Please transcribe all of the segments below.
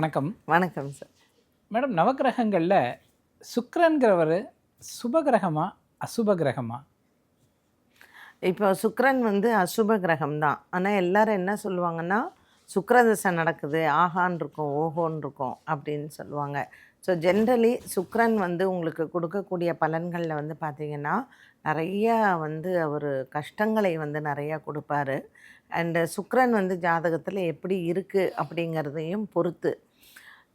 வணக்கம். வணக்கம் sir madam நவக்கிரகங்களில் சுக்கிரன்கிறவர் சுபகிரகமா அசுப கிரகமா இப்போ சுக்கிரன் வந்து அசுப கிரகம் தான் ஆனால் எல்லாரும் என்ன சொல்லுவாங்கன்னா சுக்கிரதசை நடக்குது ஆகான் இருக்கும் ஓஹோன்னு இருக்கும் அப்படின்னு சொல்லுவாங்க. ஸோ ஜென்ரலி சுக்கிரன் வந்து உங்களுக்கு கொடுக்கக்கூடிய பலன்களில் வந்து பார்த்தீங்கன்னா நிறைய வந்து அவர் கஷ்டங்களை வந்து நிறையா கொடுப்பாரு. அண்டு சுக்ரன் வந்து ஜாதகத்தில் எப்படி இருக்குது அப்படிங்கிறதையும் பொறுத்து.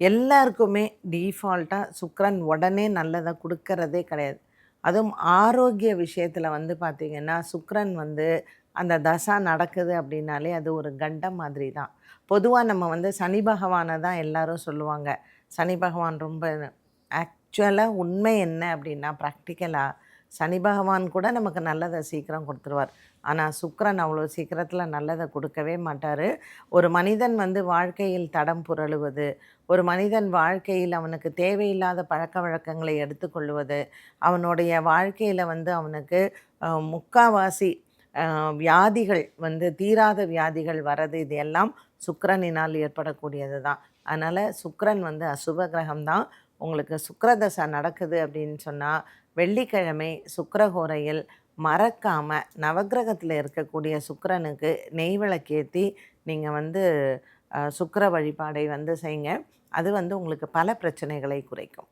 எல்லாருக்குமே டீஃபால்ட்டாக சுக்ரன் உடனே நல்லதை கொடுக்கறதே கிடையாது. அதுவும் ஆரோக்கிய விஷயத்தில் வந்து பார்த்திங்கன்னா சுக்ரன் வந்து அந்த தசா நடக்குது அப்படின்னாலே அது ஒரு கண்டம் மாதிரி தான் பொதுவாக நம்ம வந்து சனி பகவானை தான் எல்லோரும் சொல்லுவாங்க. சனி பகவான் ரொம்ப ஆக்சுவலாக உண்மை என்ன அப்படின்னா ப்ராக்டிக்கலாக சனி பகவான் கூட நமக்கு நல்லதை சீக்கிரம் கொடுத்துருவார். ஆனால் சுக்கரன் அவ்வளோ சீக்கிரத்தில் நல்லதை கொடுக்கவே மாட்டார். ஒரு மனிதன் வந்து வாழ்க்கையில் தடம் புரளுவது ஒரு மனிதன் வாழ்க்கையில் அவனுக்கு தேவையில்லாத பழக்க வழக்கங்களை எடுத்துக்கொள்வது அவனுடைய வாழ்க்கையில் வந்து அவனுக்கு முக்காவாசி வியாதிகள் வந்து தீராத வியாதிகள் வர்றது இது எல்லாம் சுக்கரனினால் ஏற்படக்கூடியது தான். அதனால் சுக்கரன் வந்து அசுப கிரகம்தான் உங்களுக்கு சுக்கிரதசை நடக்குது அப்படின்னு சொன்னால் வெள்ளிக்கிழமை சுக்கிரஹோரையில் மறக்காம நவக்கிரகத்தில் இருக்கக்கூடிய சுக்கரனுக்கு நெய் விளக்கேற்றி நீங்கள் வந்து சுக்கர வழிபாடை வந்து செய்யுங்க. அது வந்து உங்களுக்கு பல பிரச்சனைகளை குறைக்கும்.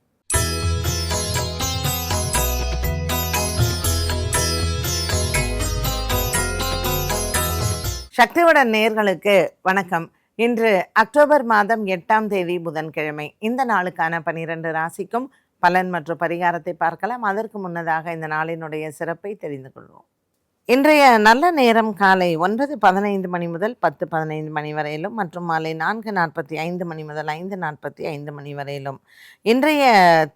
சக்திவுடன் நேர்களுக்கு வணக்கம். இன்று அக்டோபர் மாதம் எட்டாம் தேதி புதன்கிழமை. இந்த நாளுக்கான பனிரெண்டு ராசிக்கும் பலன் மற்றும் பரிகாரத்தை பார்க்கலாம். அதற்கு முன்னதாக இந்த நாளினுடைய சிறப்பை தெரிந்து கொள்வோம். இன்றைய நல்ல நேரம் காலை ஒன்பது பதினைந்து மணி முதல் பத்து பதினைந்து மணி வரையிலும் மற்றும் மாலை நான்கு நாற்பத்தி ஐந்து மணி முதல் ஐந்து நாற்பத்தி ஐந்து மணி வரையிலும். இன்றைய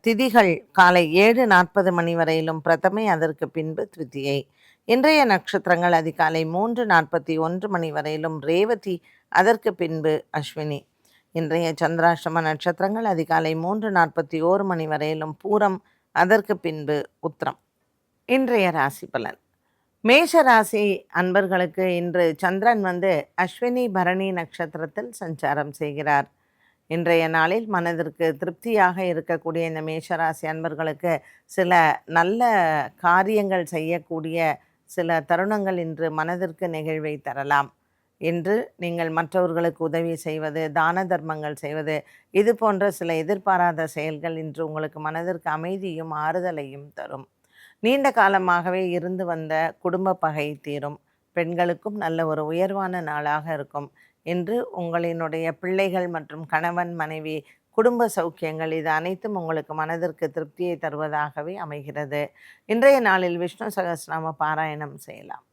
திதிகள் காலை ஏழு நாற்பது மணி வரையிலும் பிரதமை அதற்கு பின்பு த்விதியை இன்றைய நட்சத்திரங்கள் அதிகாலை மூன்று நாற்பத்தி ஒன்று மணி வரையிலும் ரேவதி அதற்கு பின்பு அஸ்வினி. இன்றைய சந்திராஷ்டம நட்சத்திரங்கள் அதிகாலை மூன்று நாற்பத்தி ஓரு மணி வரையிலும் பூரம் அதற்கு பின்பு உத்திரம். இன்றைய ராசி பலன். மேஷ ராசி அன்பர்களுக்கு இன்று சந்திரன் வந்து அஸ்வினி பரணி நட்சத்திரத்தில் சஞ்சாரம் செய்கிறார். இன்றைய நாளில் மனதிற்கு திருப்தியாக இருக்கக்கூடிய இந்த மேஷராசி அன்பர்களுக்கு சில நல்ல காரியங்கள் செய்யக்கூடிய சில தருணங்கள் இன்று மனதிற்கு நெகிழ்வை தரலாம். இன்று நீங்கள் மற்றவர்களுக்கு உதவி செய்வது தான தர்மங்கள் செய்வது இது போன்ற சில எதிர்பாராத செயல்கள் இன்று உங்களுக்கு மனதிற்கு அமைதியும் ஆறுதலையும் தரும். நீண்ட காலமாகவே இருந்து வந்த குடும்ப பகை தீரும். பெண்களுக்கும் நல்ல ஒரு உயர்வான நாளாக இருக்கும். இன்று உங்களினுடைய பிள்ளைகள் மற்றும் கணவன் மனைவி குடும்ப சௌக்கியங்கள் இது அனைத்தும் உங்களுக்கு மனதிற்கு திருப்தியை தருவதாகவே அமைகிறது. இன்றைய நாளில் விஷ்ணு சகசிரநாம பாராயணம் செய்யலாம்.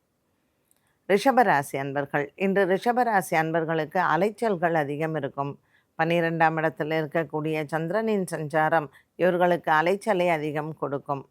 ரிஷபராசி அன்பர்கள். இன்று ரிஷபராசி அன்பர்களுக்கு அலைச்சல்கள் அதிகம் இருக்கும். பன்னிரெண்டாம் இடத்தில் இருக்கக்கூடிய சந்திரனின் சஞ்சாரம் இவர்களுக்கு அலைச்சலை அதிகம் கொடுக்கும்.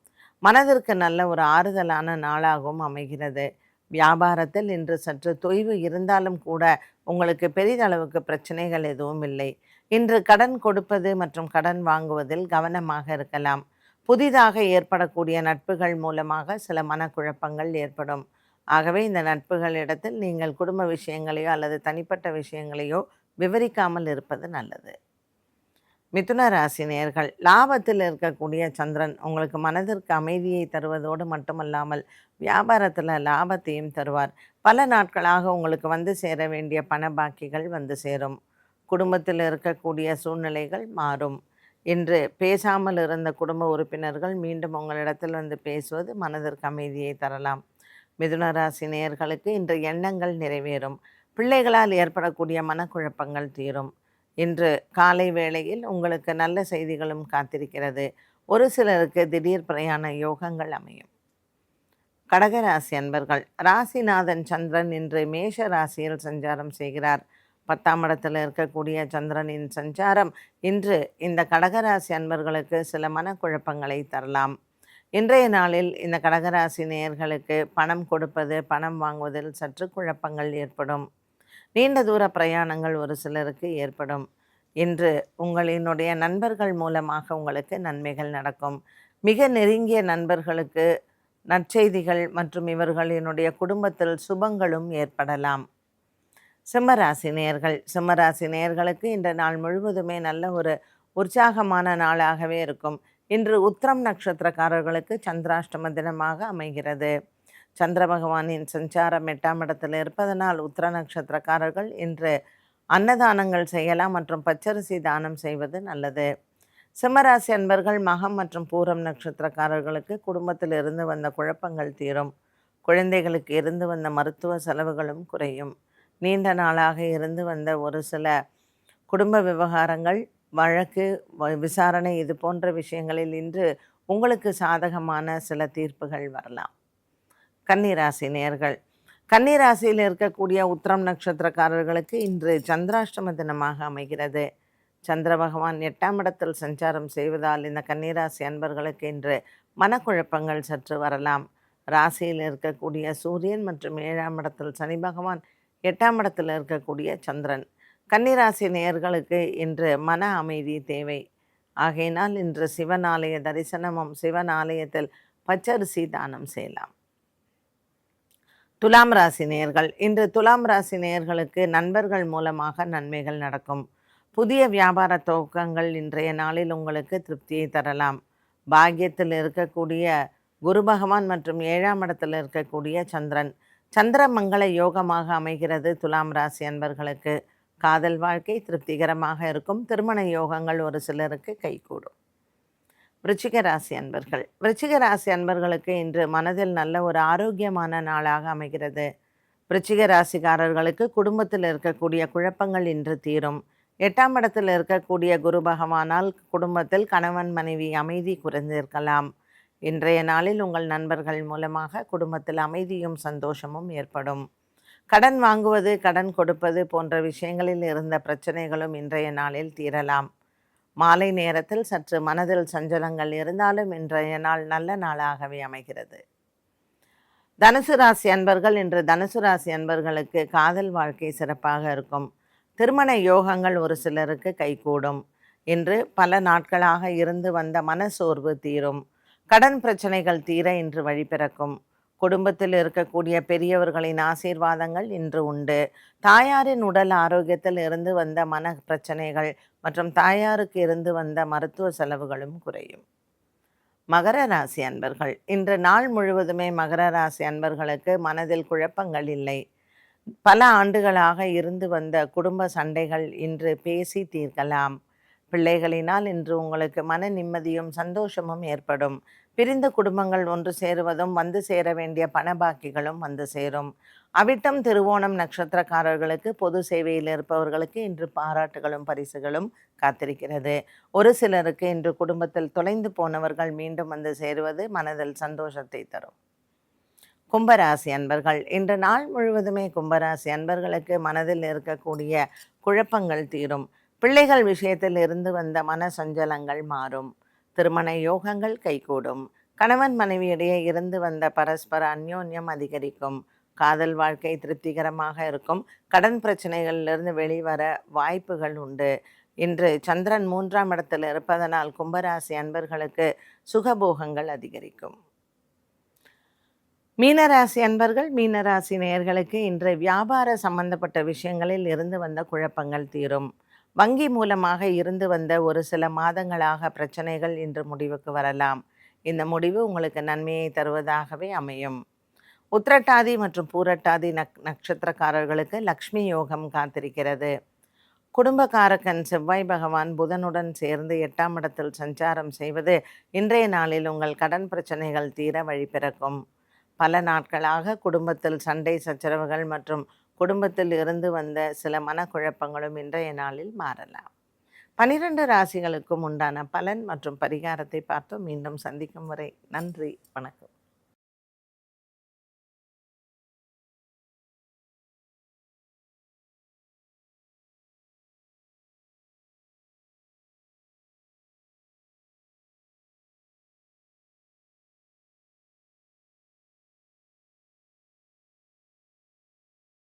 மனதிற்கு நல்ல ஒரு ஆறுதலான நாளாகவும் அமைகிறது. வியாபாரத்தில் இன்று சற்று தொய்வு இருந்தாலும் கூட உங்களுக்கு பெரிதளவுக்கு பிரச்சனைகள் எதுவும் இல்லை. இன்று கடன் கொடுப்பது மற்றும் கடன் வாங்குவதில் கவனமாக இருக்கலாம். புதிதாக ஏற்படக்கூடிய நட்புகள் மூலமாக சில மனக்குழப்பங்கள் ஏற்படும். ஆகவே இந்த நட்புகள் இடத்தில் நீங்கள் குடும்ப விஷயங்களையோ அல்லது தனிப்பட்ட விஷயங்களையோ விவரிக்காமல் இருப்பது நல்லது. மிதுன ராசி நேர்கள் லாபத்தில் இருக்கக்கூடிய சந்திரன் உங்களுக்கு மனதிற்கு அமைதியை தருவதோடு மட்டுமல்லாமல் வியாபாரத்தில் லாபத்தையும் தருவார். பல நாட்களாக உங்களுக்கு வந்து சேர வேண்டிய பண பாக்கிகள் வந்து சேரும். குடும்பத்தில் இருக்கக்கூடிய சூழ்நிலைகள் மாறும். இன்று பேசாமல் இருந்த குடும்ப உறுப்பினர்கள் மீண்டும் உங்களிடத்தில் வந்து பேசுவது மனதிற்கு அமைதியை தரலாம். மிதுன ராசி நேயர்களுக்கு இன்று எண்ணங்கள் நிறைவேறும். பிள்ளைகளால் ஏற்படக்கூடிய மனக்குழப்பங்கள் தீரும். இன்று காலை வேளையில் உங்களுக்கு நல்ல செய்திகளும் காத்திருக்கிறது. ஒரு சிலருக்கு திடீர் பிரயாண யோகங்கள் அமையும். கடகராசி அன்பர்கள் ராசிநாதன் சந்திரன் இன்று மேஷ ராசியில் சஞ்சாரம் செய்கிறார். பத்தாம் இடத்தில் இருக்கக்கூடிய சந்திரனின் சஞ்சாரம் இன்று இந்த கடகராசி அன்பர்களுக்கு சில மனக்குழப்பங்களை தரலாம். இன்றைய நாளில் இந்த கடகராசி நேயர்களுக்கு பணம் கொடுப்பது பணம் வாங்குவதில் சற்று குழப்பங்கள் ஏற்படும். நீண்ட தூர பிரயாணங்கள் ஒரு சிலருக்கு ஏற்படும். இன்று உங்களினுடைய நண்பர்கள் மூலமாக உங்களுக்கு நன்மைகள் நடக்கும். மிக நெருங்கிய நண்பர்களுக்கு நற்செய்திகள் மற்றும் இவர்களினுடைய குடும்பத்தில் சுபங்களும் ஏற்படலாம். சிம்மராசி நேயர்கள் சிம்மராசி நேர்களுக்கு இந்த நாள் முழுவதுமே நல்ல ஒரு உற்சாகமான நாளாகவே இருக்கும். இன்று உத்திரம் நட்சத்திரக்காரர்களுக்கு சந்திராஷ்டம தினமாக அமைகிறது. சந்திர பகவானின் சஞ்சாரம் எட்டாம் இடத்தில் இருப்பதனால் உத்திர நட்சத்திரக்காரர்கள் இன்று அன்னதானங்கள் செய்யலாம் மற்றும் பச்சரிசி தானம் செய்வது நல்லது. சிம்மராசி அன்பர்கள் மகம் மற்றும் பூரம் நட்சத்திரக்காரர்களுக்கு குடும்பத்தில் இருந்து வந்த குழப்பங்கள் தீரும். குழந்தைகளுக்கு இருந்து வந்த மருத்துவ செலவுகளும் குறையும். நீண்ட நாளாக இருந்து வந்த ஒரு சில குடும்ப விவகாரங்கள் வழக்கு வ- விசாரணை இது போன்ற விஷயங்களில் இன்று உங்களுக்கு சாதகமான சில தீர்ப்புகள் வரலாம். கன்னிராசி நேர்கள். கன்னிராசியில் இருக்கக்கூடிய உத்திரம் நட்சத்திரக்காரர்களுக்கு இன்று சந்திராஷ்டம தினமாக அமைகிறது. சந்திர பகவான் எட்டாம் இடத்தில் சஞ்சாரம் செய்வதால் இந்த கன்னிராசி அன்பர்களுக்கு இன்று மனக்குழப்பங்கள் சற்று வரலாம். ராசியில் இருக்கக்கூடிய சூரியன் மற்றும் ஏழாம் இடத்தில் சனி பகவான் எட்டாம் இடத்தில் இருக்கக்கூடிய சந்திரன். கன்னிராசி நேயர்களுக்கு இன்று மன அமைதி தேவை. ஆகையினால் இன்று சிவன் ஆலய தரிசனமும் சிவன் ஆலயத்தில் பச்சரிசி தானம் செய்யலாம். துலாம் ராசி நேயர்கள் இன்று துலாம் ராசி நேயர்களுக்கு நண்பர்கள் மூலமாக நன்மைகள் நடக்கும். புதிய வியாபார துவக்கங்கள் இன்றைய நாளில் உங்களுக்கு திருப்தியை தரலாம். பாக்கியத்தில் இருக்கக்கூடிய குரு பகவான் மற்றும் ஏழாம் இடத்தில் இருக்கக்கூடிய சந்திரன். சந்திரமங்கள யோகமாக அமைகிறது துலாம் ராசி அன்பர்களுக்கு. காதல் வாழ்க்கை திருப்திகரமாக இருக்கும். திருமண யோகங்கள் ஒரு சிலருக்கு கைகூடும். விருச்சிக ராசி அன்பர்கள். விருச்சிக ராசி அன்பர்களுக்கு இன்று மனதில் நல்ல ஒரு ஆரோக்கியமான நாளாக அமைகிறது. விருச்சிக ராசிக்காரர்களுக்கு குடும்பத்தில் இருக்கக்கூடிய குழப்பங்கள் இன்று தீரும். எட்டாம் இடத்தில் இருக்கக்கூடிய குரு பகவானால் குடும்பத்தில் கணவன் மனைவி அமைதி குறைந்திருக்கலாம். இன்றைய நாளில் உங்கள் நண்பர்கள் மூலமாக குடும்பத்தில் அமைதியும் சந்தோஷமும் ஏற்படும். கடன் வாங்குவது கடன் கொடுப்பது போன்ற விஷயங்களில் இருந்த பிரச்சனைகளும் இன்றைய நாளில் தீரலாம். மாலை நேரத்தில் சற்று மனதில் சஞ்சலங்கள் இருந்தாலும் இன்றைய நாள் நல்ல நாளாகவே அமைகிறது. தனுசு ராசி அன்பர்கள் இன்று தனுசு ராசி அன்பர்களுக்கு காதல் வாழ்க்கை சிறப்பாக இருக்கும். திருமண யோகங்கள் ஒரு சிலருக்கு கைகூடும். இன்று பல நாட்களாக இருந்து வந்த மனசோர்வு தீரும். கடன் பிரச்சனைகள் தீர இன்று வழிபிறக்கும் குடும்பத்தில் இருக்கக்கூடிய பெரியவர்களின் ஆசீர்வாதங்கள் இன்று உண்டு. தாயாரின் உடல் ஆரோக்கியத்தில் இருந்து வந்த மன பிரச்சனைகள் மற்றும் தாயாருக்கு இருந்து வந்த மருத்துவ செலவுகளும் குறையும். மகர ராசி அன்பர்கள். இன்று நாள் முழுவதுமே மகர ராசி அன்பர்களுக்கு மனதில் குழப்பங்கள் இல்லை. பல ஆண்டுகளாக இருந்து வந்த குடும்ப சண்டைகள் இன்று பேசி தீர்க்கலாம். பிள்ளைகளினால் இன்று உங்களுக்கு மன நிம்மதியும் சந்தோஷமும் ஏற்படும். பிரிந்த குடும்பங்கள் ஒன்று சேருவதும் வந்து சேர வேண்டிய பணபாக்கிகளும் வந்து சேரும். அவிட்டம் திருவோணம் நட்சத்திரக்காரர்களுக்கு பொது சேவையில் இருப்பவர்களுக்கு இன்று பாராட்டுகளும் பரிசுகளும் காத்திருக்கிறது. ஒரு சிலருக்கு இன்று குடும்பத்தில் தொலைந்து போனவர்கள் மீண்டும் வந்து சேருவது மனதில் சந்தோஷத்தை தரும். கும்பராசி அன்பர்கள் இன்று நாள் முழுவதுமே கும்பராசி அன்பர்களுக்கு மனதில் இருக்கக்கூடிய குழப்பங்கள் தீரும். பிள்ளைகள் விஷயத்தில் இருந்து வந்த மன சஞ்சலங்கள் மாறும். திருமண யோகங்கள் கைகூடும். கணவன் மனைவியிடையே இருந்து வந்த பரஸ்பர அந்யோன்யம் அதிகரிக்கும். காதல் வாழ்க்கை திருப்திகரமாக இருக்கும். கடன் பிரச்சனைகளிலிருந்து வெளிவர வாய்ப்புகள் உண்டு. இன்று சந்திரன் மூன்றாம் இடத்தில் இருப்பதனால் கும்பராசி அன்பர்களுக்கு சுகபோகங்கள் அதிகரிக்கும். மீனராசி அன்பர்கள் மீனராசி நேயர்களுக்கு இன்று வியாபார சம்பந்தப்பட்ட விஷயங்களில் இருந்து வந்த குழப்பங்கள் தீரும். வங்கி மூலமாக இருந்து வந்த ஒரு சில மாதங்களாக பிரச்சனைகள் இன்று முடிவுக்கு வரலாம். இந்த முடிவு உங்களுக்கு நன்மையை தருவதாகவே அமையும். உத்திரட்டாதி மற்றும் பூரட்டாதி நக் நட்சத்திரக்காரர்களுக்கு லக்ஷ்மி யோகம் காத்திருக்கிறது. குடும்பக்காரக்கன் செவ்வாய் பகவான் புதனுடன் சேர்ந்து எட்டாம் இடத்தில் சஞ்சாரம் செய்வது இன்றைய நாளில் உங்கள் கடன் பிரச்சனைகள் தீர வழி பிறக்கும். பல நாட்களாக குடும்பத்தில் சண்டை சச்சரவுகள் மற்றும் குடும்பத்தில் இருந்து வந்த சில மனக்குழப்பங்களும் இன்றைய நாளில் மாறலாம். பனிரெண்டு ராசிகளுக்கும் உண்டான பலன் மற்றும் பரிகாரத்தை பார்த்தோம். மீண்டும் சந்திக்கும் வரை நன்றி வணக்கம்.